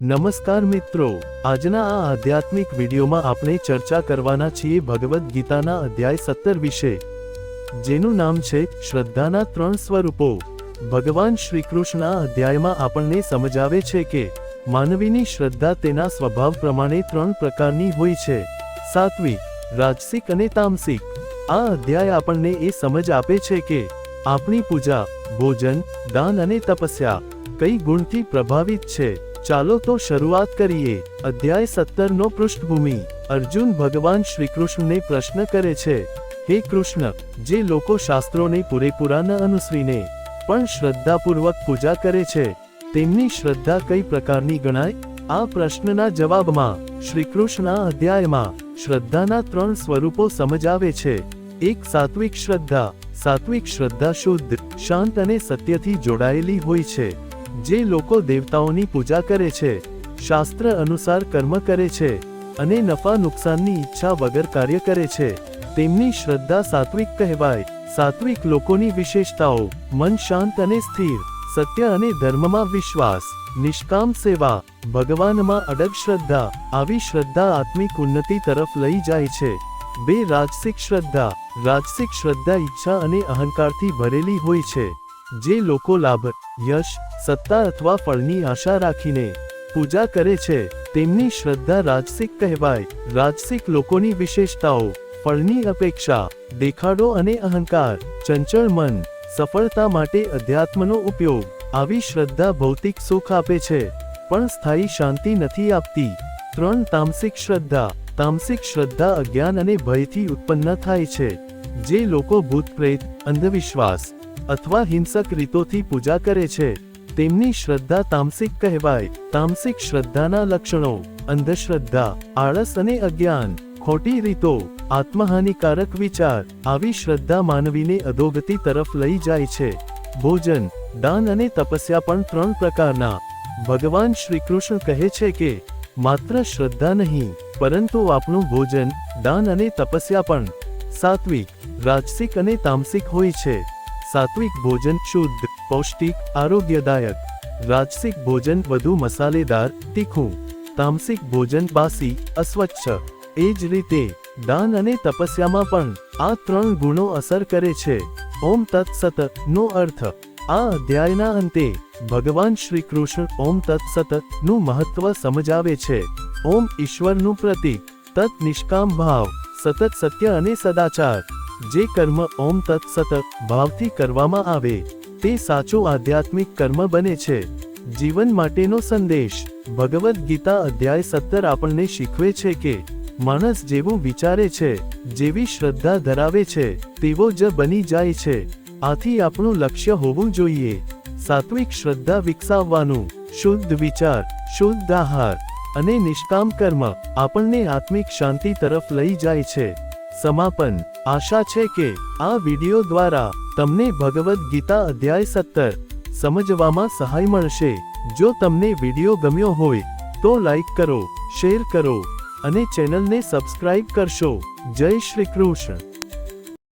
નમસ્કાર મિત્રો. આજના આ આધ્યાત્મિક વિડીયોમાં આપણે ચર્ચા કરવાના છીએ ભગવદ્ ગીતાના અધ્યાય સત્તર વિશે. જેનું નામ છે શ્રદ્ધાના ત્રણ સ્વરૂપો. ભગવાન શ્રીકૃષ્ણ અધ્યાયમાં આપણને સમજાવે છે કે માનવીની શ્રદ્ધા તેના સ્વભાવ પ્રમાણે ત્રણ પ્રકારની હોય છે. સાત્વિક, રાજસિક અને તામસિક. આ અધ્યાય આપણને એ સમજ આપે છે કે આપણી પૂજા, ભોજન, દાન અને તપસ્યા કઈ ગુણથી પ્રભાવિત છે. ચાલો તો શરૂઆત કરીએ. અધ્યાય સત્તર નો પૃષ્ઠભૂમિ. અર્જુન ભગવાન શ્રીકૃષ્ણને પ્રશ્ન કરે છે, હે કૃષ્ણ, જે લોકો શાસ્ત્રોને પૂરેપૂરા ન અનુસરીને પણ શ્રદ્ધાપૂર્વક પૂજા કરે છે, તેમની શ્રદ્ધા કઈ પ્રકારની ગણાય? આ પ્રશ્નના જવાબમાં શ્રીકૃષ્ણના અધ્યાયમાં શ્રદ્ધાના ત્રણ સ્વરૂપો સમજાવે છે. એક, સાત્વિક શ્રદ્ધા. સાત્વિક શ્રદ્ધા શુદ્ધ, શાંત અને સત્યથી જોડાયેલી હોય છે. જે લોકો દેવતાઓની પૂજા કરે છે, શાસ્ત્ર અનુસાર કર્મ કરે છે અને નફા નુકસાનની ઈચ્છા વગર કાર્ય કરે છે, તેમની શ્રદ્ધા સાત્વિક કહેવાય. સાત્વિક લોકોની વિશેષતાઓ, મન શાંત અને સ્થિર, સત્ય અને ધર્મમાં વિશ્વાસ, નિષ્કામ સેવા, ભગવાનમાં અડગ શ્રદ્ધા, આવી શ્રદ્ધા આત્મિક ઉન્નતિ તરફ લઈ જાય છે. બે રાજસિક શ્રદ્ધા રાજસિક શ્રદ્ધા ઈચ્છા અને અહંકારથી ભરેલી હોય છે. જે લોકો લાભ, યશ, સત્તા અથવા ફળની આશા રાખીને પૂજા કરે છે, તેમની શ્રદ્ધા રાજસિક કહેવાય. રાજસિક લોકોની વિશેષતાઓ, ફળની અપેક્ષા, દેખાડો અને અહંકાર, ચંચળ મન, સફળતા માટે અધ્યાત્મનો ઉપયોગ, આવી શ્રદ્ધા ભૌતિક સુખ આપે છે, પણ સ્થાયી શાંતિ નથી આપતી. ત્રણ તામસિક શ્રદ્ધા તામસિક શ્રદ્ધા અજ્ઞાન અને ભયથી ઉત્પન્ન થાય છે. જે લોકો ભૂત પ્રેત, અંધવિશ્વાસ અથવા હિંસક રીતોથી પૂજા કરે છે. તેમની શ્રદ્ધા તામસિક કહેવાય. તામસિક શ્રદ્ધાના લક્ષણો. અંધશ્રદ્ધા, આળસ અને અજ્ઞાન. ખોટી રીતો. આત્મહાનિકારક વિચાર. આવી શ્રદ્ધા માનવીને અધોગતિ તરફ લઈ જાય છે. ભોજન, દાન અને તપસ્યા પણ ત્રણ પ્રકારના. ભગવાન શ્રી કૃષ્ણ કહે છે કે, માત્ર શ્રદ્ધા નહીં, પરંતુ આપણું ભોજન, દાન અને તપસ્યા પણ સાત્વિક, રાજસિક અને તામસિક હોય છે. સાત્વિક ભોજન શુદ્ધ, પૌષ્ટિક, આરોગ્યદાયક. રાજસિક ભોજન વધુ મસાલેદાર, તીખું. તામસિક ભોજન બાસી, અસ્વચ્છ. એ જ રીતે, દાન અને તપસ્યામાં પણ આ ત્રણ ગુણો અસર કરે છે. ઓમ તત્સત નો અર્થ. આ અધ્યાયના અંતે, ભગવાન શ્રી કૃષ્ણ ઓમ તત્સતનું મહત્વ સમજાવે છે. ઓમ ઈશ્વરનું પ્રતીક, તત નિષ્કામ ભાવ, સતત સત્ય અને સદાચાર. જે કર્મ ઓમ તત્સત ભાવથી કરવામાં આવે, તે સાચો આધ્યાત્મિક કર્મ બને છે. જીવન માટેનો સંદેશ. ભગવદ્ ગીતા અધ્યાય સત્તર આપણને શીખવે છે કે, માણસ જેવું વિચારે છે, જેવી શ્રદ્ધા ધરાવે છે, તેવો જ બની જાય છે. આથી આપણું લક્ષ્ય હોવું જોઈએ. સાત્વિક શ્રદ્ધા વિકસાવવાનું, શુદ્ધ વિચાર, શુદ્ધ આહાર અને નિષ્કામ કર્મ આપણને આત્મિક શાંતિ તરફ લઈ જાય છે. સમાપન. આશા છે કે આ વિડિયો દ્વારા તમને ભગવદ્ ગીતા અધ્યાય સત્તર સમજવામાં સહાય મળશે. જો તમને વિડિયો ગમ્યો હોય, તો લાઈક કરો, શેર કરો અને ચેનલને સબસ્ક્રાઇબ કરશો. જય શ્રી કૃષ્ણ.